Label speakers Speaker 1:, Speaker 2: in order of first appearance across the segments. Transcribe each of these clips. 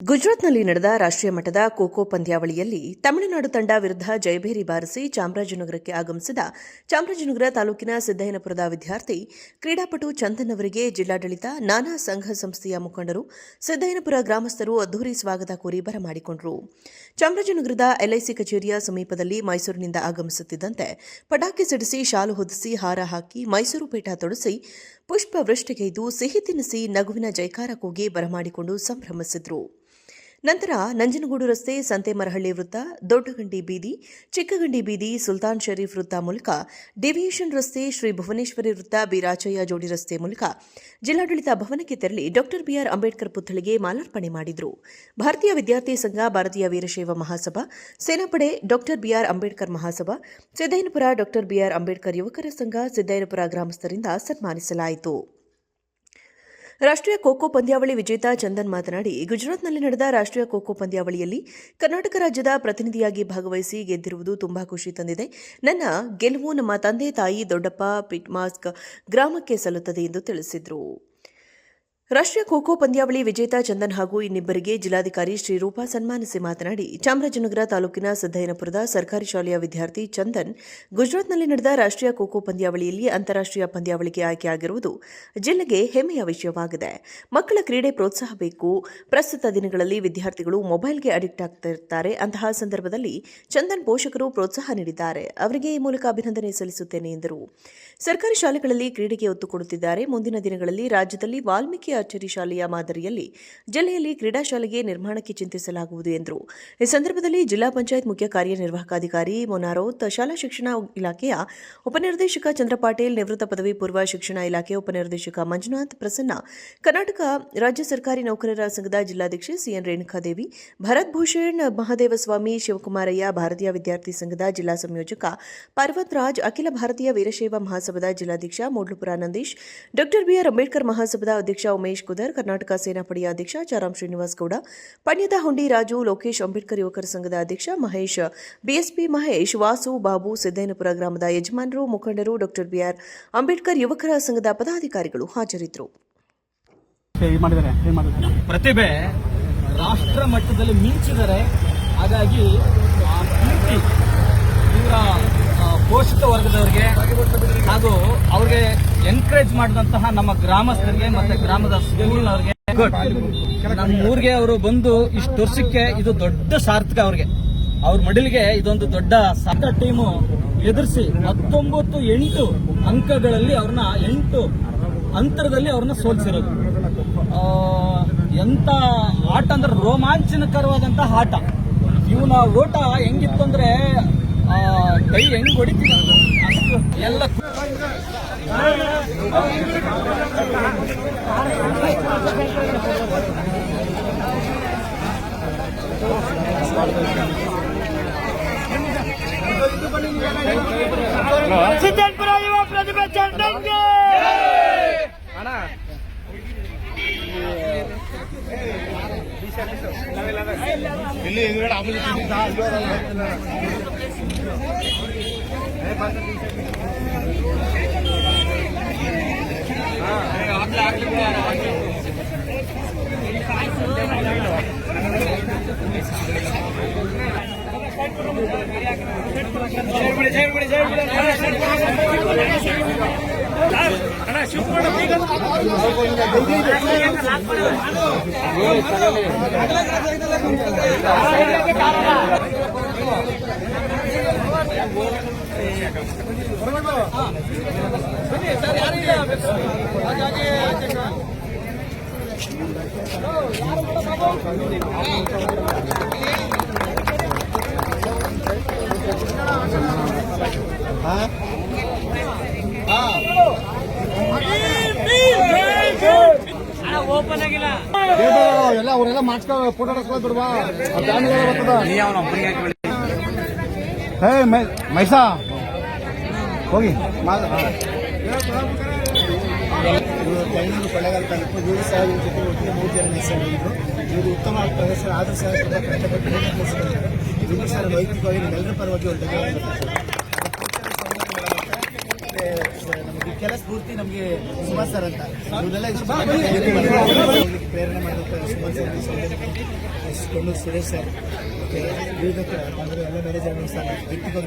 Speaker 1: ಗುಜರಾತ್ನಲ್ಲಿ ನಡೆದ ರಾಷ್ಟ್ರೀಯ ಮಟ್ಟದ ಖೋಖೋ ಪಂದ್ಯಾವಳಿಯಲ್ಲಿ ತಮಿಳುನಾಡು ತಂಡ ವಿರುದ್ಧ ಜಯಭೇರಿ ಬಾರಿಸಿ ಚಾಮರಾಜನಗರಕ್ಕೆ ಆಗಮಿಸಿದ ಚಾಮರಾಜನಗರ ತಾಲೂಕಿನ ಸಿದ್ದಯ್ಯನಪುರದ ವಿದ್ಯಾರ್ಥಿ, ಕ್ರೀಡಾಪಟು ಚಂದನ್ ಅವರಿಗೆ ಜಿಲ್ಲಾಡಳಿತ, ನಾನಾ ಸಂಘ ಸಂಸ್ಥೆಯ ಮುಖಂಡರು, ಸಿದ್ದಯ್ಯನಪುರ ಗ್ರಾಮಸ್ಥರು ಅದ್ದೂರಿ ಸ್ವಾಗತ ಕೋರಿ ಬರಮಾಡಿಕೊಂಡರು ಚಾಮರಾಜನಗರದ ಎಲ್ಐಸಿ ಕಚೇರಿಯ ಸಮೀಪದಲ್ಲಿ ಮೈಸೂರಿನಿಂದ ಆಗಮಿಸುತ್ತಿದ್ದಂತೆ ಪಟಾಕಿ ಸಿಡಿಸಿ ಶಾಲು ಹೊದಿಸಿ ಹಾರ ಹಾಕಿ ಮೈಸೂರು ಪೇಟ ತೊಡಿಸಿ ಪುಷ್ಪವೃಷ್ಟಿಗೈದು ಸಿಹಿ ತಿನ್ನಿಸಿ ನಗುವಿನ ಜೈಕಾರ ಕೂಗಿ ಬರಮಾಡಿಕೊಂಡು ಸಂಭ್ರಮಿಸಿದ್ರು. ನಂತರ ನಂಜನಗೂಡು ರಸ್ತೆ ಸಂತೆಮರಹಳ್ಳಿ ವೃತ್ತ, ದೊಡ್ಡಗಂಡಿ ಬೀದಿ, ಚಿಕ್ಕಗಂಡಿ ಬೀದಿ, ಸುಲ್ತಾನ್ ಶರೀಫ್ ವೃತ್ತ ಮೂಲಕ, ಡಿವಿಯೇಷನ್ ರಸ್ತೆ ಶ್ರೀ ಭುವನೇಶ್ವರಿ ವೃತ್ತ, ಬಿರಾಚಯ್ಯ ಜೋಡಿ ರಸ್ತೆ ಮೂಲಕ ಜಿಲ್ಲಾಡಳಿತ ಭವನಕ್ಕೆ ತೆರಳಿ ಡಾಕ್ಟರ್ ಬಿಆರ್ ಅಂಬೇಡ್ಕರ್ ಪುತ್ಥಳಿಗೆ ಮಾಲಾರ್ಪಣೆ ಮಾಡಿದರು. ಭಾರತೀಯ ವಿದ್ಯಾರ್ಥಿ ಸಂಘ, ಭಾರತೀಯ ವೀರಶೈವ ಮಹಾಸಭಾ, ಸೇನಾಪಡೆ doctor BR Ambedkar Mahasabha, Siddayyanapura doctor BR Ambedkar ಯುವಕರ ಸಂಘ, ಸಿದ್ದಯ್ಯನಪುರ ಗ್ರಾಮಸ್ಥರಿಂದ ಸನ್ಮಾನಿಸಲಾಯಿತು. ರಾಷ್ಟ್ರೀಯ ಖೋಖೋ ಪಂದ್ಯಾವಳಿ ವಿಜೇತ ಚಂದನ್ ಮಾತನಾಡಿ, ಗುಜರಾತ್ನಲ್ಲಿ ನಡೆದ ರಾಷ್ಟ್ರೀಯ ಖೋಖೋ ಪಂದ್ಯಾವಳಿಯಲ್ಲಿ ಕರ್ನಾಟಕ ರಾಜ್ಯದ ಪ್ರತಿನಿಧಿಯಾಗಿ ಭಾಗವಹಿಸಿ ಗೆದ್ದಿರುವುದು ತುಂಬಾ ಖುಷಿ ತಂದಿದೆ. ನನ್ನ ಗೆಲುವು ನಮ್ಮ ತಂದೆ ತಾಯಿ ದೊಡ್ಡಪ್ಪ ಪಿಟ್ಮಾಸ್ಕ್ ಗ್ರಾಮಕ್ಕೆ ಸಲ್ಲುತ್ತದೆ ಎಂದು ತಿಳಿಸಿದರು. ರಾಷ್ಟ್ರೀಯ ಖೋಖೋ ಪಂದ್ಯಾವಳಿ ವಿಜೇತ ಚಂದನ್ ಹಾಗೂ ಇನ್ನಿಬ್ಬರಿಗೆ ಜಿಲ್ಲಾಧಿಕಾರಿ ಶ್ರೀರೂಪ ಸನ್ಮಾನಿಸಿ ಮಾತನಾಡಿ, ಚಾಮರಾಜನಗರ ತಾಲೂಕಿನ ಸಿದ್ದಯ್ಯನಪುರದ ಸರ್ಕಾರಿ ಶಾಲೆಯ ವಿದ್ಯಾರ್ಥಿ ಚಂದನ್ ಗುಜರಾತ್ನಲ್ಲಿ ನಡೆದ ರಾಷ್ಟ್ರೀಯ ಖೋಖೋ ಪಂದ್ಯಾವಳಿಯಲ್ಲಿ ಅಂತಾರಾಷ್ಟ್ರೀಯ ಪಂದ್ಯಾವಳಿಗೆ ಆಯ್ಕೆಯಾಗಿರುವುದು ಜಿಲ್ಲೆಗೆ ಹೆಮ್ಮೆಯ ವಿಷಯವಾಗಿದೆ. ಮಕ್ಕಳ ಕ್ರೀಡೆ ಪ್ರೋತ್ಸಾಹ ಬೇಕು. ಪ್ರಸ್ತುತ ದಿನಗಳಲ್ಲಿ ವಿದ್ಯಾರ್ಥಿಗಳು ಮೊಬೈಲ್ಗೆ ಅಡಿಕ್ಟ್ ಆಗ್ತಿರ್ತಾರೆ. ಅಂತಹ ಸಂದರ್ಭದಲ್ಲಿ ಚಂದನ್ ಪೋಷಕರು ಪ್ರೋತ್ಸಾಹ ನೀಡಿದ್ದಾರೆ. ಅವರಿಗೆ ಈ ಮೂಲಕ ಅಭಿನಂದನೆ ಸಲ್ಲಿಸುತ್ತೇನೆ ಎಂದರು. ಸರ್ಕಾರಿ ಶಾಲೆಗಳಲ್ಲಿ ಕ್ರೀಡೆಗೆ ಒತ್ತು ಕೊಡುತ್ತಿದ್ದಾರೆ. ಮುಂದಿನ ದಿನಗಳಲ್ಲಿ ರಾಜ್ಯದಲ್ಲಿ ವಾಲ್ಮೀಕಿ ಅಚ್ಚರಿ ಶಾಲೆಯ ಮಾದರಿಯಲ್ಲಿ ಜಿಲ್ಲೆಯಲ್ಲಿ ಕ್ರೀಡಾ ಶಾಲೆಗೆ ನಿರ್ಮಾಣಕ್ಕೆ ಚಿಂತಿಸಲಾಗುವುದು ಎಂದರು. ಈ ಸಂದರ್ಭದಲ್ಲಿ ಜಿಲ್ಲಾ ಪಂಚಾಯತ್ ಮುಖ್ಯ ಕಾರ್ಯನಿರ್ವಾಹಕಾಧಿಕಾರಿ ಮೊನಾರೋತ್, ಶಾಲಾ ಶಿಕ್ಷಣ ಇಲಾಖೆಯ ಉಪನಿರ್ದೇಶಕ ಚಂದ್ರ ಪಾಟೀಲ್ ನಿವೃತ್ತ ಪದವಿ ಪೂರ್ವ ಶಿಕ್ಷಣ ಇಲಾಖೆ ಉಪನಿರ್ದೇಶಕ ಮಂಜುನಾಥ್, ಪ್ರಸನ್ನ, ಕರ್ನಾಟಕ ರಾಜ್ಯ ಸರ್ಕಾರಿ ನೌಕರರ ಸಂಘದ ಜಿಲ್ಲಾಧ್ಯಕ್ಷೆ ಸಿಎನ್ ರೇಣುಕಾದೇವಿ, ಭರತ್ ಭೂಷಣ್, ಮಹಾದೇವಸ್ವಾಮಿ, ಶಿವಕುಮಾರಯ್ಯ, ಭಾರತೀಯ ವಿದ್ಯಾರ್ಥಿ ಸಂಘದ ಜಿಲ್ಲಾ ಸಂಯೋಜಕ ಪರ್ವತ್ ರಾಜ್, ಅಖಿಲ ಭಾರತೀಯ ವೀರಶೈವ ಮಹಾಸಭಾದ ಜಿಲ್ಲಾಧ್ಯಕ್ಷ ಮೂಡ್ಲುಪುರ ನಂದೀಶ್, ಡಾಕ್ಟರ್ ಬಿಆರ್ ಅಂಬೇಡ್ಕರ್ ಮಹಾಸಭಾದ ಅಧ್ಯಕ್ಷ ಉಮೇಶ್ ಕುದರ್ ಕರ್ನಾಟಕ ಸೇನಾಪಡೆಯ ಅಧ್ಯಕ್ಷ ಚಾರಾಮ್ ಶ್ರೀನಿವಾಸ್ ಗೌಡ ಪಣ್ಯದ ಹುಂಡಿ ರಾಜು ಲೋಕೇಶ್ ಅಂಬೇಡ್ಕರ್ ಯುವಕರ ಸಂಘದ ಅಧ್ಯಕ್ಷ ಮಹೇಶ್ ಬಿಎಸ್ಪಿ ಮಹೇಶ್ ವಾಸು ಬಾಬು ಸಿದ್ದೇನಪುರ ಗ್ರಾಮದ ಯಜಮಾನರು ಮುಖಂಡರು ಡಾಕ್ಟರ್ ಬಿಆರ್ ಅಂಬೇಡ್ಕರ್ ಯುವಕರ ಸಂಘದ ಪದಾಧಿಕಾರಿಗಳು ಹಾಜರಿದ್ದರು.
Speaker 2: ಪ್ರತಿಭೆ ರಾಷ್ಟ್ರ ಮಟ್ಟದಲ್ಲಿ ಮಿಂಚಿದರೆ ಹಾಗಾಗಿ ಆ ಕೀರ್ತಿ ಇವರ ಆ, ಪೋಷಿತ ವರ್ಗದವರಿಗೆ ಹಾಗೂ ಅವ್ರಿಗೆ ಎನ್ಕರೇಜ್ ಮಾಡಿದಂತಹ ನಮ್ಮ ಗ್ರಾಮಸ್ಥರಿಗೆ ಮತ್ತೆ ಗ್ರಾಮದ ಸ್ಕೂಲ್ನವ್ರಿಗೆ ನಮ್ಮ ಊರಿಗೆ ಅವರು ಬಂದು ಇಷ್ಟು ವರ್ಷಕ್ಕೆ ಇದು ದೊಡ್ಡ ಸಾರ್ಥಕ ಅವ್ರಿಗೆ. ಅವ್ರ ಮಡಿಲಿಗೆ ಇದೊಂದು ದೊಡ್ಡ ಸಾಕ ಟೀಮು ಎದುರಿಸಿ ಹತ್ತೊಂಬತ್ತು ಎಂಟು ಅಂಕಗಳಲ್ಲಿ ಅವ್ರನ್ನ ಎಂಟು ಅಂತರದಲ್ಲಿ ಅವ್ರನ್ನ ಸೋಲಿಸಿರೋದು. ಎಂತ ಆಟ ಅಂದ್ರೆ ರೋಮಾಂಚನಕರವಾದಂತಹ ಆಟ. ಇವನ ಓಟ ಹೆಂಗಿತ್ತು ಅಂದ್ರೆ ಕೈ ಹೆಂಗ್ ಹೊಡಿತೀವಿ ಅಷ್ಟು ಎಲ್ಲ
Speaker 3: ಸಿದ್ದನ್ಪುರ ಯುವ ಪ್ರತಿಭೆ ಚಂದಂಗೆ اے گڑی
Speaker 2: صاحبنا را صاحبنا انا شکوڑا بیگ اور گڑی دے دے دے لاکھ پڑا ہاں سنئے سر یاریں آج آگے یار بابا
Speaker 4: ಎಲ್ಲ ಅವರೆಲ್ಲ ಮಾಡ್ಸ್ಕೊ ಫೋಟೋ ಬಿಡ್ವಾ? ಹೇ ಮೈ- ಮೈಸಾ ಹೋಗಿ ಮಾಡ
Speaker 5: ಇವರು ಬೆಂಗಳೂರು ಕೊಳ್ಳೇಗಾಲ ತಾಲೂಕು ಇವರು ಸಹ ಇವ್ರ ಜೊತೆ ಒಟ್ಟಿಗೆ ಮೂರು ಜನ ಹೆಸರಿದ್ರು ಇವರು ಉತ್ತಮ ಪ್ರದರ್ಶನ ಆದರೂ ಸಹ ತುಂಬ ಕಷ್ಟಪಟ್ಟು ವೈಯಕ್ತಿಕವಾಗಿ ನಿಮ್ಮೆಲ್ಲರ ಪರವಾಗಿ ಒಂದು ಧನ್ಯವಾದ ಮತ್ತೆ ನಮ್ಮ ಕೆಲ ಸ್ಫೂರ್ತಿ ನಮಗೆ ಸುಮಾ ಸರ್ ಅಂತ. ಪ್ರೇರಣೆ ಮಾಡಿದಂತ ಸುಮಾರ್ ಸರ್ ಕೊಂಡು ಸುರೇಶ್ ಸರ್. ಮತ್ತೆ ವಿವಿಧ ಅಂದ್ರೆ ಎಲ್ಲ ಮ್ಯಾನೇಜರ್ ಸರ್ ವ್ಯಕ್ತಿಗತ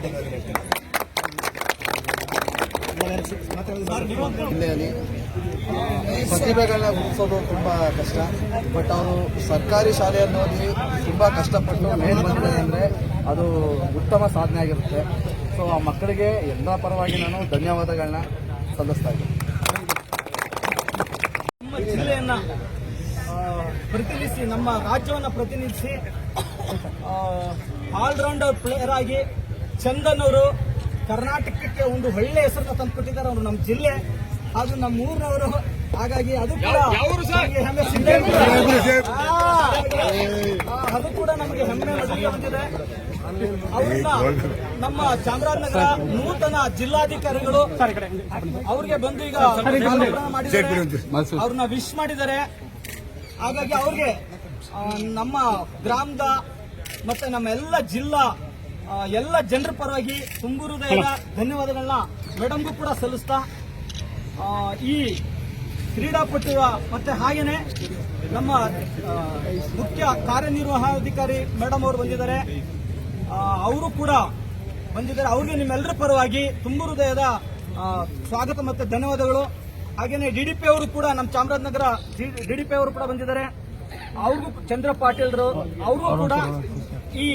Speaker 6: ಜಿಲ್ಲೆಯಲ್ಲಿ ಪ್ರತಿಭೆಗಳನ್ನ ಗುರುತಿಸೋದು ತುಂಬ ಕಷ್ಟ. ಬಟ್ ಅವರು ಸರ್ಕಾರಿ ಶಾಲೆಯನ್ನು ಓದಿ ತುಂಬ ಕಷ್ಟಪಟ್ಟು ಮೇಲೆ ಬಂದಿದೆ ಅಂದರೆ ಅದು ಉತ್ತಮ ಸಾಧನೆ ಆಗಿರುತ್ತೆ. ಸೊ ಆ ಮಕ್ಕಳಿಗೆ ಎಲ್ಲ ಪರವಾಗಿ ನಾನು ಧನ್ಯವಾದಗಳನ್ನ ಸಲ್ಲಿಸ್ತಾ
Speaker 2: ನಮ್ಮ ಜಿಲ್ಲೆಯನ್ನ ಪ್ರತಿನಿಧಿಸಿ, ನಮ್ಮ ರಾಜ್ಯವನ್ನ ಪ್ರತಿನಿಧಿಸಿ ಆಲ್ರೌಂಡರ್ ಪ್ಲೇಯರ್ ಆಗಿ ಚಂದನ್ ಅವರು ಕರ್ನಾಟಕಕ್ಕೆ ಒಂದು ಒಳ್ಳೆ ಹೆಸರನ್ನ ತಂದುಕೊಟ್ಟಿದ್ದಾರೆ. ಅವರು ನಮ್ಮ ಜಿಲ್ಲೆ ಹಾಗೂ ನಮ್ಮ ಊರಿನವರು ಹಾಗಾಗಿ ಅದು ಕೂಡ ಅದು ಕೂಡ ನಮಗೆ ಹೆಮ್ಮೆ ಬಂದಿದೆ. ಅವ್ರನ್ನ ನಮ್ಮ ಚಾಮರಾಜನಗರ ನೂತನ ಜಿಲ್ಲಾಧಿಕಾರಿಗಳು ಅವ್ರಿಗೆ ಬಂದು ಈಗ ಮಾಡಿದ್ದಾರೆ. ಅವ್ರನ್ನ ವಿಶ್ ಮಾಡಿದ್ದಾರೆ. ಹಾಗಾಗಿ ಅವ್ರಿಗೆ ನಮ್ಮ ಗ್ರಾಮದ ಮತ್ತೆ ನಮ್ಮ ಎಲ್ಲ ಜಿಲ್ಲಾ ಎಲ್ಲ ಜನರ ಪರವಾಗಿ ತುಂಬು ಹೃದಯದ ಧನ್ಯವಾದಗಳನ್ನ ಮೇಡಮ್ಗೂ ಕೂಡ ಸಲ್ಲಿಸ್ತಾ ಈ ಕ್ರೀಡಾಪಟು ಮತ್ತೆ ಹಾಗೇನೆ ನಮ್ಮ ಮುಖ್ಯ ಕಾರ್ಯನಿರ್ವಹಣಾಧಿಕಾರಿ ಮೇಡಮ್ ಅವರು ಬಂದಿದ್ದಾರೆ. ಅವರು ಕೂಡ ಬಂದಿದ್ದಾರೆ. ಅವ್ರಿಗೆ ನಿಮ್ಮೆಲ್ಲರ ಪರವಾಗಿ ತುಂಬು ಹೃದಯದ ಸ್ವಾಗತ ಮತ್ತೆ ಧನ್ಯವಾದಗಳು. ಹಾಗೇನೆ ಡಿಡಿಪಿ ಅವರು ಕೂಡ ನಮ್ಮ ಚಾಮರಾಜನಗರ ಡಿಡಿಪಿ ಅವರು ಕೂಡ ಬಂದಿದ್ದಾರೆ. ಅವ್ರಿಗೂ ಚಂದ್ರ ಪಾಟೀಲ್ರು, ಅವರು ಕೂಡ ಈ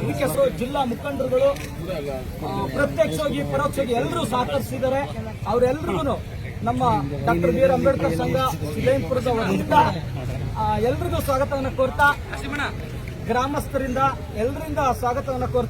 Speaker 2: ಇದಕ್ಕೆ ಜಿಲ್ಲಾ ಮುಖಂಡರುಗಳು ಪ್ರತ್ಯಕ್ಷವಾಗಿ ಪರೋಕ್ಷವಾಗಿ ಎಲ್ಲರೂ ಸಹಕರಿಸಿದ್ದಾರೆ. ಅವರೆಲ್ಲರಿಗೂ ನಮ್ಮ ಡಾಕ್ಟರ್ ಬಿ ಆರ್ ಅಂಬೇಡ್ಕರ್ ಸಂಘ ಸಿದ್ದೈಪುರದ ವತಿಯಿಂದ ಎಲ್ರಿಗೂ ಸ್ವಾಗತವನ್ನು ಕೋರ್ತಾ, ಗ್ರಾಮಸ್ಥರಿಂದ ಎಲ್ಲರಿಂದ ಸ್ವಾಗತವನ್ನು ಕೋರ್ತಾ